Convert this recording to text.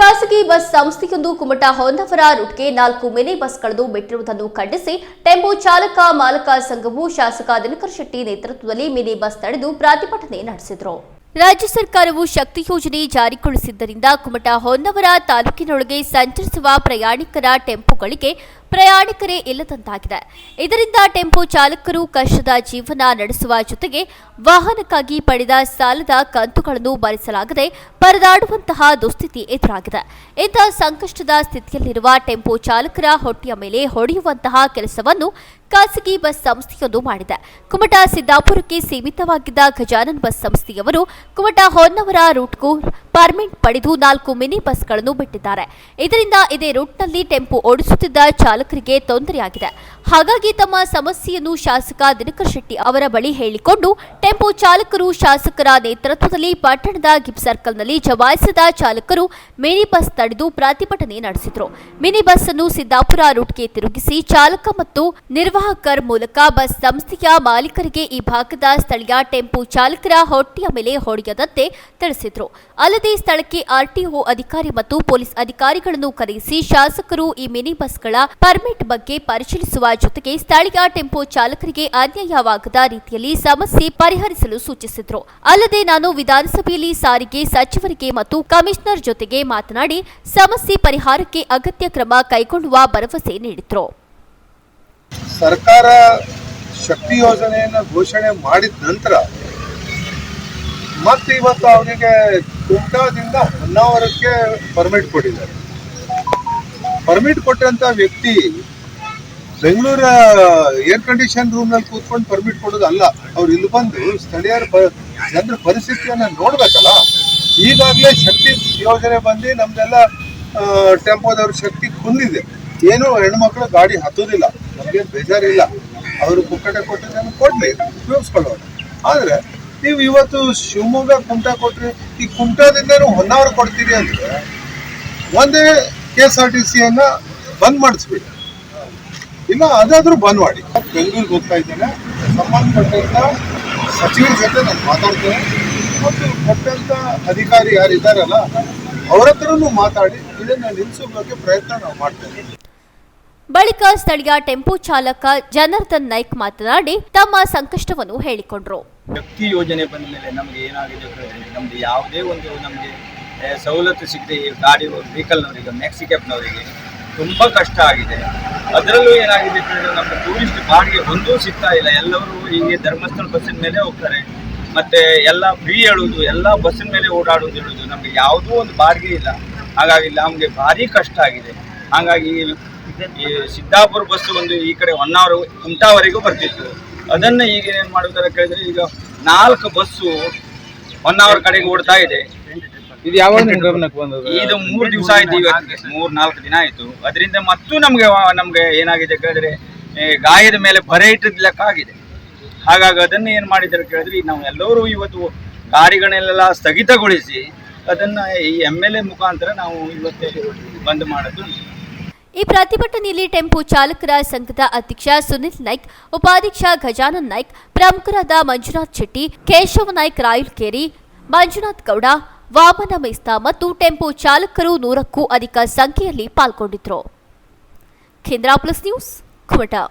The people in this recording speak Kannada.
ಖಾಸಗಿ ಬಸ್ ಸಂಸ್ಥೆಯೊಂದು ಕುಮಟಾ ಹೊನ್ನವರ ರೂಟ್ಗೆ ನಾಲ್ಕು ಮಿನಿ ಬಸ್ಗಳನ್ನು ಬಿಟ್ಟಿರುವುದನ್ನು ಖಂಡಿಸಿ ಟೆಂಪೋ ಚಾಲಕ ಮಾಲಕ ಸಂಘವು ಶಾಸಕ ದಿನಕರ್ ಶೆಟ್ಟಿ ನೇತೃತ್ವದಲ್ಲಿ ಮಿನಿ ಬಸ್ ತಡೆದು ಪ್ರತಿಭಟನೆ ನಡೆಸಿದರು. ರಾಜ್ಯ ಸರ್ಕಾರವು ಶಕ್ತಿ ಯೋಜನೆ ಜಾರಿಗೊಳಿಸಿದ್ದರಿಂದ ಕುಮಟಾ ಹೊನ್ನವರ ತಾಲೂಕಿನೊಳಗೆ ಸಂಚರಿಸುವ ಪ್ರಯಾಣಿಕರ ಟೆಂಪೋಗಳಿಗೆ ಪ್ರಯಾಣಿಕರೇ ಇಲ್ಲದಂತಾಗಿದೆ. ಇದರಿಂದ ಟೆಂಪೋ ಚಾಲಕರು ಕಷ್ಟದ ಜೀವನ ನಡೆಸುವ ಜೊತೆಗೆ ವಾಹನಕ್ಕಾಗಿ ಪಡೆದ ಸಾಲದ ಕಂತುಗಳನ್ನು ಭರಿಸಲಾಗದೆ ಪರದಾಡುವಂತಹ ದುಸ್ಥಿತಿ ಎದುರಾಗಿದೆ. ಇಂತಹ ಸಂಕಷ್ಟದ ಸ್ಥಿತಿಯಲ್ಲಿರುವ ಟೆಂಪೋ ಚಾಲಕರ ಹೊಟ್ಟೆಯ ಮೇಲೆ ಹೊಡೆಯುವಂತಹ ಕೆಲಸವನ್ನು ಖಾಸಗಿ ಬಸ್ ಸಂಸ್ಥೆಯೊಂದು ಮಾಡಿದೆ. ಕುಮಟಾ ಸಿದ್ದಾಪುರಕ್ಕೆ ಸೀಮಿತವಾಗಿದ್ದ ಗಜಾನನ್ ಬಸ್ ಸಂಸ್ಥೆಯವರು ಕುಮಟಾ ಹೊನ್ನವರ ರೂಟ್ಗೂ ಪರ್ಮಿಟ್ ಪಡೆದು ನಾಲ್ಕು ಮಿನಿ ಬಸ್ಗಳನ್ನು ಬಿಟ್ಟಿದ್ದಾರೆ. ಇದರಿಂದ ಇದೇ ರೂಟ್ನಲ್ಲಿ ಟೆಂಪು ಓಡಿಸುತ್ತಿದ್ದ ಚಾಲಕರಿಗೆ ತೊಂದರೆಯಾಗಿದೆ. ಹಾಗಾಗಿ ತಮ್ಮ ಸಮಸ್ಯೆಯನ್ನು ಶಾಸಕ ದಿನಕರ್ ಶೆಟ್ಟಿ ಅವರ ಬಳಿ ಹೇಳಿಕೊಂಡು ಟೆಂಪೋ ಚಾಲಕರು ಶಾಸಕರ ನೇತೃತ್ವದಲ್ಲಿ ಪಟ್ಟಣದ ಗಿಪ್ ಸರ್ಕಲ್ನಲ್ಲಿ ಜಮಾಯಿಸಿದ ಚಾಲಕರು ಮಿನಿ ಬಸ್ ತಡೆದು ಪ್ರತಿಭಟನೆ ನಡೆಸಿದರು. ಮಿನಿ ಬಸ್ ಅನ್ನು ಸಿದ್ದಾಪುರ ರೂಟ್ಗೆ ತಿರುಗಿಸಿ ಚಾಲಕ ಮತ್ತು ನಿರ್ವಾಹಕರ ಮೂಲಕ ಬಸ್ ಸಂಸ್ಥೆಯ ಮಾಲೀಕರಿಗೆ ಈ ಭಾಗದ ಸ್ಥಳೀಯ ಟೆಂಪೋ ಚಾಲಕರ ಹೊಟ್ಟೆಯ ಮೇಲೆ ಹೊಡೆಯದಂತೆ ತಿಳಿಸಿದರು. ಅಲ್ಲದೆ ಸ್ಥಳಕ್ಕೆ ಆರ್ಟಿಒ ಅಧಿಕಾರಿ ಮತ್ತು ಪೊಲೀಸ್ ಅಧಿಕಾರಿಗಳನ್ನು ಕರೆಯಿಸಿ ಶಾಸಕರು ಈ ಮಿನಿ ಬಸ್ಗಳ ಪರ್ಮಿಟ್ ಬಗ್ಗೆ ಪರಿಶೀಲಿಸುವ ಜೊತೆಗೆ ಸ್ಥಳೀಯ ಟೆಂಪೋ ಚಾಲಕರಿಗೆ ಅನ್ಯಾಯವಾಗದ ರೀತಿಯಲ್ಲಿ ಸಮಸ್ಯೆ ಪರಿಹರಿಸಲು ಸೂಚಿಸಿದರು. ಅಲ್ಲದೆ ನಾನು ವಿಧಾನಸಭೆಯಲ್ಲಿ ಸಾರಿಗೆ ಸಚಿವರಿಗೆ ಮತ್ತು ಕಮಿಷನರ್ ಜೊತೆಗೆ ಮಾತನಾಡಿ, ಸಮಸ್ಯೆ ಪರಿಹಾರಕ್ಕೆ ಅಗತ್ಯ ಕ್ರಮ ಕೈಗೊಳ್ಳುವ ಭರವಸೆ ನೀಡಿದರು. ಸರ್ಕಾರ ಶಕ್ತಿ ಯೋಜನೆಯನ್ನ ಘೋಷಣೆ ಮಾಡಿದ ನಂತರ ಮತ್ತೆ ಇವತ್ತು ಅವನಿಗೆ ಕುಮಟಾದಿಂದ ಹೊನ್ನಾವರಕ್ಕೆ ಪರ್ಮಿಟ್ ಕೊಟ್ಟಿದ್ದಾರೆ. ಪರ್ಮಿಟ್ ಕೊಟ್ಟಂತ ವ್ಯಕ್ತಿ ಬೆಂಗಳೂರ ಏರ್ ಕಂಡೀಷನ್ ರೂಮ್ನಲ್ಲಿ ಕೂತ್ಕೊಂಡು ಪರ್ಮಿಟ್ ಕೊಡೋದು ಅಲ್ಲ ಅವ್ರು ಇಲ್ಲಿ ಬಂದು ಸ್ಥಳೀಯರ ಜನರ ಪರಿಸ್ಥಿತಿಯನ್ನ ನೋಡ್ಬೇಕಲ್ಲ? ಈಗಾಗಲೇ ಶಕ್ತಿ ಯೋಜನೆ ಬಂದು ನಮ್ದೆಲ್ಲ ಟೆಂಪೋದವ್ರ ಶಕ್ತಿ ಕುಂದಿದೆ ಏನು ಹೆಣ್ಮಕ್ಳು ಗಾಡಿ ಹತ್ತೋದಿಲ್ಲ, ನಮಗೆ ಬೇಜಾರಿಲ್ಲ. ಅವರು ಕೊಟ್ಟರೆ ಕೊಟ್ಟಿದ್ದನ್ನು ಕೊಡ್ಲಿ ಉಪಯೋಗಿಸ್ಕೊಳ್ಳೋಣ ಆದರೆ ನೀವು ಇವತ್ತು ಶಿವಮೊಗ್ಗ ಕುಮಟಾ ಕೊಟ್ರಿ, ಈ ಕುಮಟಾದಿಂದನೂ ಹೊನ್ನಾವರ ಕೊಡ್ತೀರಿ ಅಂದ್ರೆ ಒಂದೇ ಕೆ ಎಸ್ ಆರ್ ಟಿ ಸಿಯನ್ನು ಬಂದ್ ಮಾಡಿಸ್ಬಿಡಿ. ಇಲ್ಲ, ಅದಾದರೂ ಬಂದ್ ಮಾಡಿ. ಬೆಂಗಳೂರಿಗೆ ಹೋಗ್ತಾ ಇದ್ದೇನೆ. ಸಂಬಂಧಪಟ್ಟಂತ ಸಚಿವರ ಜೊತೆ ನಾನು ಮಾತಾಡ್ತೇನೆ. ಮತ್ತು ಕೊಟ್ಟಂಥ ಅಧಿಕಾರಿ ಯಾರಿದ್ದಾರಲ್ಲ, ಅವರ ಹತ್ರನೂ ಮಾತಾಡಿ ಇದನ್ನ ನಿಲ್ಲಿಸೋಕೆ ಪ್ರಯತ್ನ ನಾವು ಮಾಡ್ತೇವೆ. ಬಳಿಕ ಸ್ಥಳೀಯ ಟೆಂಪೋ ಚಾಲಕ ಜನಾರ್ದನ್ ನಾಯ್ಕ್ ಮಾತನಾಡಿ ತಮ್ಮ ಸಂಕಷ್ಟವನ್ನು ಹೇಳಿಕೊಂಡರು. ಶಕ್ತಿ ಯೋಜನೆ ಬಂದ ಮೇಲೆ ನಮಗೆ ಏನಾಗಿದೆ ನಮ್ದು ಯಾವುದೇ ಒಂದು ನಮಗೆ ಸವಲತ್ತು ಸಿಗದೆ ಈ ಗಾಡಿ ವೆಹಿಕಲ್ನವರಿಗೆ ಮ್ಯಾಕ್ಸಿಕ್ಯಾಬ್ನವರಿಗೆ ತುಂಬ ಕಷ್ಟ ಆಗಿದೆ. ಅದರಲ್ಲೂ ಏನಾಗಿದೆ ನಮ್ಮ ಟೂರಿಸ್ಟ್ ಬಾಡಿಗೆ ಒಂದೂ ಸಿಗ್ತಾ ಇಲ್ಲ. ಎಲ್ಲರೂ ಹೀಗೆ ಧರ್ಮಸ್ಥಳ ಬಸ್ಸಿನ ಮೇಲೆ ಹೋಗ್ತಾರೆ. ಮತ್ತೆ ಎಲ್ಲ ಫ್ರೀ ಹೇಳುವುದು ಎಲ್ಲ ಬಸ್ಸಿನ ಮೇಲೆ ಓಡಾಡೋದು ಹೇಳುವುದು ನಮಗೆ ಯಾವುದೂ ಒಂದು ಬಾಡಿಗೆ ಇಲ್ಲ. ಹಾಗಾಗಿ ನಮಗೆ ಭಾರಿ ಕಷ್ಟ ಆಗಿದೆ. ಹಾಗಾಗಿ ಈ ಸಿದ್ದಾಪುರ ಬಸ್ ಒಂದು ಈ ಕಡೆ ಒನ್ ಅವರ್ ಕುಮಟಾವರೆಗೂ ಬರ್ತಿತ್ತು. ಅದನ್ನ ಈಗ ಏನ್ ಮಾಡುತ್ತಾರೆ ಕೇಳಿದ್ರೆ ಈಗ ನಾಲ್ಕು ಬಸ್ಸು ಒನ್ ಅವರ್ ಕಡೆಗೆ ಓಡ್ತಾ ಇದೆ. ಇದು ಯಾವಾಗ ಇದು ಮೂರ್ ದಿವಸ ಆಯ್ತು ಇವತ್ತಿಗೆ ಮೂರ್ ನಾಲ್ಕು ದಿನ ಆಯ್ತು. ಅದರಿಂದ ಮತ್ತು ನಮ್ಗೆ ನಮ್ಗೆ ಏನಾಗಿದೆ ಕೇಳಿದ್ರೆ ಗಾಯದ ಮೇಲೆ ಬರೆ ಇಟ್ಟಿದ್ಲಕ್ಕಾಗಿದೆ ಲೆಕ್ಕ ಆಗಿದೆ ಹಾಗಾಗಿ ಅದನ್ನ ಏನ್ ಮಾಡಿದ್ದಾರೆ ಕೇಳಿದ್ರೆ ನಾವು ಎಲ್ಲರೂ ಇವತ್ತು ಗಾಡಿಗಳನ್ನೆಲ್ಲ ಸ್ಥಗಿತಗೊಳಿಸಿ ಅದನ್ನ ಈ ಎಂ ಎಲ್ ಎ ಮುಖಾಂತರ ನಾವು ಇವತ್ತೇ ಬಂದ್ ಮಾಡೋದು. ಈ ಪ್ರತಿಭಟನೆಯಲ್ಲಿ ಟೆಂಪೋ ಚಾಲಕರ ಸಂಘದ ಅಧ್ಯಕ್ಷ ಸುನಿಲ್ ನಾಯ್ಕ್, ಉಪಾಧ್ಯಕ್ಷ ಗಜಾನನ್ ನಾಯ್ಕ್, ಪ್ರಮುಖರಾದ ಮಂಜುನಾಥ್ ಶೆಟ್ಟಿ, ಕೇಶವ ನಾಯ್ಕ್ ರಾಯಲ್ಕೇರಿ ಮಂಜುನಾಥ್ ಗೌಡ, ವಾಮನ ಮೇಸ್ತಾ ಮತ್ತು ಟೆಂಪೋ ಚಾಲಕರು ನೂರಕ್ಕೂ ಅಧಿಕ ಸಂಖ್ಯೆಯಲ್ಲಿ ಪಾಲ್ಗೊಂಡಿದ್ದರು. ಕೇಂದ್ರ ಪ್ಲಸ್ ನ್ಯೂಸ್, ಕುಮಟಾ.